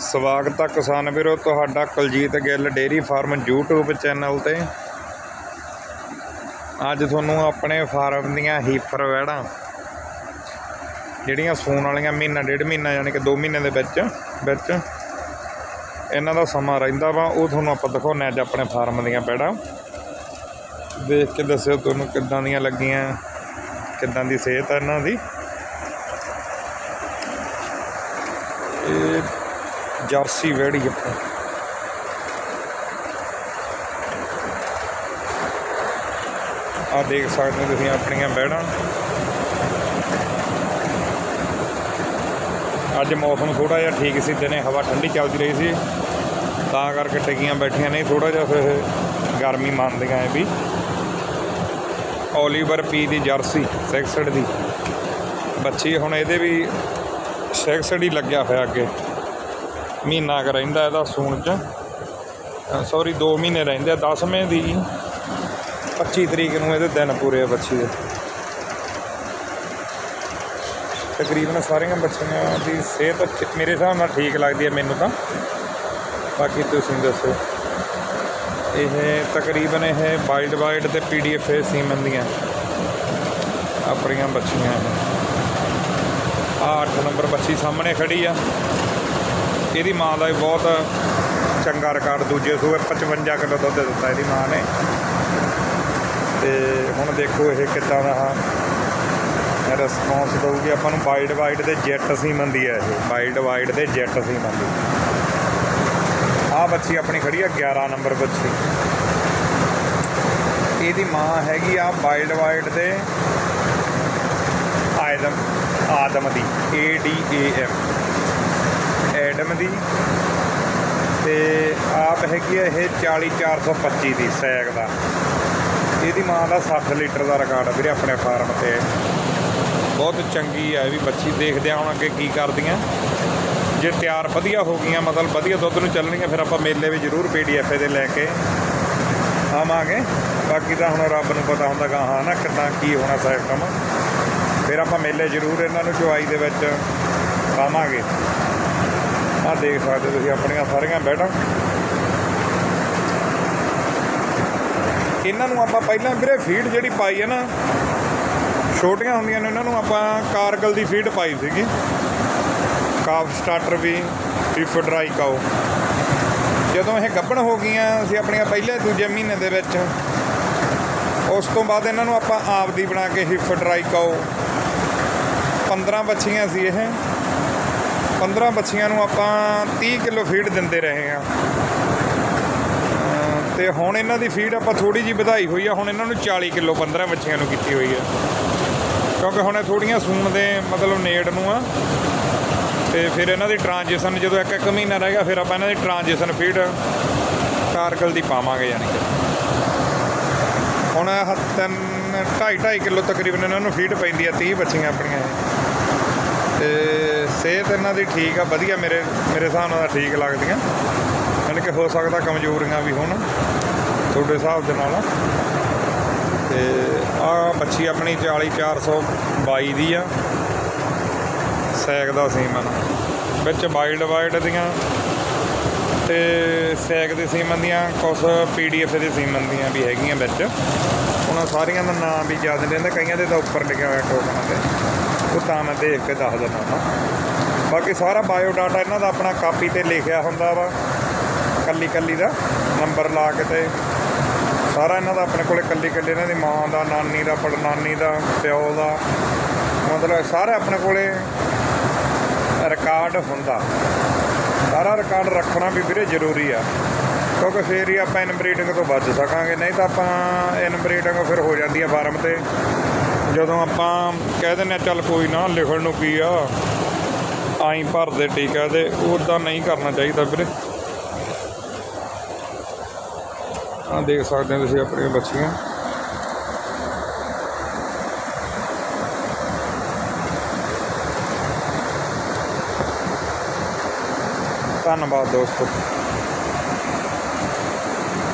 ਸਵਾਗਤ ਹੈ ਕਿਸਾਨ ਵੀਰੋ, ਤੁਹਾਡਾ Kuljeet Gill dairy farm YouTube channel ਤੇ। ਅੱਜ ਤੁਹਾਨੂੰ ਆਪਣੇ ਫਾਰਮ ਦੀਆਂ ਹੀਫਰ ਵੈੜਾਂ ਜਿਹੜੀਆਂ ਸੂਣ ਵਾਲੀਆਂ ਮਹੀਨਾ, ਡੇਢ ਮਹੀਨਾ ਯਾਨੀ ਕਿ 2 ਮਹੀਨੇ ਦੇ ਵਿੱਚ ਵਿੱਚ ਇਹਨਾਂ ਦਾ ਸਮਾਂ ਰਹਿੰਦਾ ਵਾ, ਉਹ ਤੁਹਾਨੂੰ ਆਪਾਂ ਦਿਖਾਉਂਦੇ ਅੱਜ ਆਪਣੇ ਫਾਰਮ ਦੀਆਂ ਵੈੜਾਂ ਦੇਖ ਕੇ ਦੱਸਿਓ ਤੁਹਾਨੂੰ ਕਿੱਦਾਂ ਦੀਆਂ ਲੱਗੀਆਂ, ਕਿੱਦਾਂ ਦੀ ਸਿਹਤ ਹੈ ਇਹਨਾਂ ਦੀ। ਇਹ ਜਰਸੀ ਵੈੜੀ ਆਪਾਂ ਆ ਦੇਖ ਸਕਦੇ ਹੋ ਤੁਸੀਂ ਆਪਣੀਆਂ ਵੈੜਾਂ ਅੱਜ ਮੌਸਮ ਥੋੜਾ ਜਿਹਾ ਠੀਕ ਸੀ, ਦਿਨੇ ਹਵਾ ਠੰਡੀ ਚੱਲਦੀ ਰਹੀ ਸੀ। ਤਾਂ ਕਰਕੇ ਟਿਕੀਆਂ ਬੈਠੀਆਂ ਨਹੀਂ ਥੋੜਾ ਜਿਹਾ ਫਿਰ ਗਰਮੀ ਮੰਨਦੀਆਂ ਐ ਵੀ। ਓਲੀਵਰ ਪੀ ਦੀ ਜਰਸੀ 66 ਦੀ। ਬੱਚੀ ਹੁਣ ਇਹਦੇ ਵੀ 66 ਹੀ ਲੱਗਿਆ ਹੋਇਆ ਅੱਗੇ। ਮਹੀਨਾ ਕੁ ਰਹਿੰਦਾ ਇਹਦਾ ਸੂਣ ਚ। ਸੌਰੀ 2 ਮਹੀਨੇ ਰਹਿੰਦੇ ਆ 10ਵੇਂ ਦੀ 25 ਤਰੀਕ ਨੂੰ ਇਹਦੇ ਦਿਨ ਪੂਰੇ ਆ ਬੱਚੀ ਦੇ। ਤਕਰੀਬਨ ਸਾਰੀਆਂ ਬੱਚੀਆਂ ਦੀ ਸਿਹਤ ਮੇਰੇ ਹਿਸਾਬ ਨਾਲ ਠੀਕ ਲੱਗਦੀ ਹੈ ਮੈਨੂੰ ਤਾਂ। ਬਾਕੀ ਤੁਸੀਂ ਦੱਸੋ। ਇਹ ਤਕਰੀਬਨ ਇਹ ਵਾਈਲਡ ਵਾਈਡ ਤੇ ਪੀਡੀਐਫ ਸੀਮਨ ਦੀਆਂ ਆਪਣੀਆਂ ਬੱਚੀਆਂ ਇਹ 8 ਨੰਬਰ ਬੱਚੀ ਸਾਹਮਣੇ ਖੜੀ ਆ। ਇਹਦੀ ਮਾਂ ਦਾ ਵੀ ਬਹੁਤ ਚੰਗਾ ਰਿਕਾਰਡ ਦੂਜੇ ਸੂਏ 55 ਕਿਲੋ ਦੁੱਧ ਦਿੱਤਾ ਇਹਦੀ ਮਾਂ ਨੇ। ਤੇ ਹੁਣ ਦੇਖੋ ਇਹ ਕਿੱਦਾਂ ਦਾ ਰਿਸਪੌਂਸ ਦਊਗੀ। ਆਪਾਂ ਨੂੰ ਵਾਈਡ ਵਾਈਡ ਦੇ ਜੈਟ ਸੀਮਨ ਦੀ ਹੈ ਇਹ। ਵਾਈਡ ਵਾਈਡ ਦੇ ਜੈਟ ਸੀਮਨ ਦੀ। ਆਹ ਬੱਚੀ ਆਪਣੀ ਖੜੀ ਆ 11 ਨੰਬਰ ਬੱਚੀ। ਇਹਦੀ ਮਾਂ ਹੈਗੀ ਆ ਵਾਈਡ ਵਾਈਡ ਦੇ ਆਦਮ ਆਦਮ ਦੀ A D A M Adam ਦੀ। ਤੇ ਆਪ ਹੈਗੀ ਆ ਇਹ 40425 ਦੀ ਸੈਗ ਦਾ। ਇਹਦੀ ਮਾਂ ਦਾ 60 ਲੀਟਰ ਦਾ ਰਿਕਾਰਡ ਵੀਰੇ ਆਪਣੇ ਫਾਰਮ ਤੇ। ਬਹੁਤ ਚੰਗੀ ਆ, ਇਹ ਵੀ ਬੱਚੀ ਦੇਖਦੇ ਆ ਹੁਣ ਅੱਗੇ ਕੀ ਕਰਦੀਆਂ। ਜੇ ਤਿਆਰ ਵਧੀਆ ਹੋ ਗਈਆਂ, ਮਤਲਬ ਵਧੀਆ ਦੁੱਧ ਨੂੰ ਚੱਲਣਗੀਆਂ ਫਿਰ ਆਪਾਂ ਮੇਲੇ ਵੀ ਜ਼ਰੂਰ ਪੀਡੀਐਫ ਦੇ ਲੈ ਕੇ ਆਵਾਂਗੇ। ਬਾਕੀ ਤਾਂ ਹੁਣ ਰੱਬ ਨੂੰ ਪਤਾ ਹੁੰਦਾ ਗਾ ਹਾਂ ਨਾ ਕਿੱਦਾਂ ਕੀ ਹੋਣਾ ਸਿਸਟਮ ਫਿਰ ਆਪਾਂ ਮੇਲੇ ਜ਼ਰੂਰ ਇਹਨਾਂ ਨੂੰ ਚੁਆਈ ਦੇ ਵਿੱਚ ਪਾਵਾਂਗੇ ਆਹ ਦੇਖ ਸਕਦੇ ਤੁਸੀਂ ਆਪਣੀਆਂ ਸਾਰੀਆਂ ਬੈਠਾਂ ਇਹਨਾਂ ਨੂੰ ਆਪਾਂ ਪਹਿਲਾਂ ਵੀਰੇ ਫੀਡ ਜਿਹੜੀ ਪਾਈ ਹੈ ਨਾ, ਛੋਟੀਆਂ ਹੁੰਦੀਆਂ ਨੇ, ਇਹਨਾਂ ਨੂੰ ਆਪਾਂ ਕਾਰਗਲ ਦੀ ਫੀਡ ਪਾਈ ਸੀਗੀ। ਕਾਫ ਸਟਾਰਟਰ ਵੀ ਫਿਫ ਡਰਾਈ ਕਾਓ। ਜਦੋਂ ਇਹ ਗੱਭਣ ਹੋ ਗਈਆਂ, ਅਸੀਂ ਆਪਣੀਆਂ ਪਹਿਲੇ ਦੂਜੇ ਮਹੀਨੇ ਦੇ ਵਿੱਚ, ਉਸ ਤੋਂ ਬਾਅਦ ਇਹਨਾਂ ਨੂੰ ਆਪਾਂ ਆਪ ਦੀ ਬਣਾ ਕੇ ਹਿਫ ਡਰਾਈ ਕਾਓ। 15 ਬੱਚੀਆਂ ਸੀ ਇਹ। 15 ਬੱਚੀਆਂ ਨੂੰ ਆਪਾਂ 30 ਕਿਲੋ ਫੀਡ ਦਿੰਦੇ ਰਹੇ ਆ ਤੇ ਹੁਣ ਇਹਨਾਂ ਦੀ ਫੀਡ ਆਪਾਂ ਥੋੜੀ ਜੀ ਵਧਾਈ ਹੋਈ ਆ। ਹੁਣ ਇਹਨਾਂ ਨੂੰ 40 ਕਿਲੋ 15 ਬੱਚੀਆਂ ਨੂੰ ਕੀਤੀ ਹੋਈ ਆ। ਕਿਉਂਕਿ ਹੁਣ ਇਹ ਥੋੜੀਆਂ ਸੂਣ ਦੇ ਮਤਲਬ ਨੇੜ ਨੂੰ ਆ। ਤੇ ਫਿਰ ਇਹਨਾਂ ਦੀ ਟ੍ਰਾਂਜੀਸ਼ਨ ਜਦੋਂ ਇੱਕ ਇੱਕ ਮਹੀਨਾ ਰਹਿ ਗਿਆ, ਫਿਰ ਆਪਾਂ ਇਹਨਾਂ ਦੀ ਟ੍ਰਾਂਜੀਸ਼ਨ ਫੀਡ ਕਾਰਗਲ ਦੀ ਪਾਵਾਂਗੇ ਯਾਨੀ ਕਿ। ਹੁਣ ਤਿੰਨ ਢਾਈ ਢਾਈ ਕਿਲੋ ਤਕਰੀਬਨ ਇਹਨਾਂ ਨੂੰ ਫੀਡ ਪੈਂਦੀ ਆ 30 ਬੱਚੀਆਂ ਆਪਣੀਆਂ। ਇਹ ਤੇ ਸਿਹਤ ਇਹਨਾਂ ਦੀ ਠੀਕ ਆ, ਵਧੀਆ ਮੇਰੇ ਮੇਰੇ ਹਿਸਾਬ ਨਾਲ ਤਾਂ ਠੀਕ ਲੱਗਦੀਆਂ। ਯਾਨੀ ਕਿ ਹੋ ਸਕਦਾ ਕਮਜ਼ੋਰੀਆਂ ਵੀ ਹੋਣ ਤੁਹਾਡੇ ਹਿਸਾਬ ਦੇ ਨਾਲ। ਤੇ ਆ ਬੱਚੀ ਆਪਣੀ 40422 ਦੀ ਆ। ਸੈਕ ਦਾ ਸੀਮਨ। ਵਿੱਚ ਵਾਈਲਡ ਵਾਈਡ ਦੀਆਂ ਤੇ ਸੈਕ ਦੇ ਸੀਮਨ ਦੀਆਂ ਕੁਝ ਪੀਡੀਐਫ ਦੇ ਸੀਮਨ ਦੀਆਂ ਵੀ ਹੈਗੀਆਂ ਵਿੱਚ। ਉਹਨਾਂ ਸਾਰੀਆਂ ਦਾ ਨਾਮ ਵੀ ਯਾਦ ਨਹੀਂ ਰਹਿੰਦਾ, ਕਈਆਂ ਦੇ ਤਾਂ ਉੱਪਰ ਲਿਖਿਆ ਹੋਇਆ ਟੋਕਨਾਂ ਤੇ। ਉਹ ਤਾਂ ਮੈਂ ਦੇਖ ਕੇ ਦੱਸ ਦਿੰਦਾ ਹਾਂ। ਬਾਕੀ ਸਾਰਾ ਬਾਇਓ ਡਾਟਾ ਇਹਨਾਂ ਦਾ ਆਪਣਾ ਕਾਪੀ ਤੇ ਲਿਖਿਆ ਹੁੰਦਾ ਵਾ, ਕੱਲੀ ਕੱਲੀ ਦਾ, ਨੰਬਰ ਲਾ ਕੇ ਤੇ। ਸਾਰਾ ਇਹਨਾਂ ਦਾ ਆਪਣੇ ਕੋਲੇ ਕੱਲੀ ਕੱਲੀ, ਇਹਨਾਂ ਦੀ ਮਾਂ ਦਾ, ਨਾਨੀ ਦਾ ਪੜਨਾਨੀ ਦਾ, ਪਿਓ ਦਾ, ਮਤਲਬ ਸਾਰਾ ਆਪਣੇ ਕੋਲੇ ਰਿਕਾਰਡ ਹੁੰਦਾ। ਸਾਰਾ ਰਿਕਾਰਡ ਰੱਖਣਾ ਵੀ ਵੀਰੇ ਜ਼ਰੂਰੀ ਆ, ਕਿਉਂਕਿ ਫੇਰ ਹੀ ਆਪਾਂ ਇਨਬਰੀਡਿੰਗ ਤੋਂ ਬਚ ਸਕਾਂਗੇ, ਨਹੀਂ ਤਾਂ ਆਪਾਂ ਇਨਬਰੀਡਿੰਗ ਫਿਰ ਹੋ ਜਾਂਦੀ ਆ ਫਾਰਮ ਤੇ। ਜਦੋਂ ਆਪਾਂ ਕਹਿ ਦਿੰਦੇ ਆ, ਚੱਲ ਕੋਈ ਨਾ, ਲਿਖਣ ਨੂੰ ਕੀ ਆ? ਆਈ ਭਰਦੇ ਟੀਕਾ ਤੇ ਉਦਾਂ ਨਹੀਂ ਕਰਨਾ ਚਾਹੀਦਾ ਵੀਰੇ। ਆ ਦੇਖ ਸਕਦੇ ਹੋ ਤੁਸੀਂ ਆਪਣੀਆਂ ਬੱਚੀਆਂ। ਧੰਨਵਾਦ ਦੋਸਤੋ।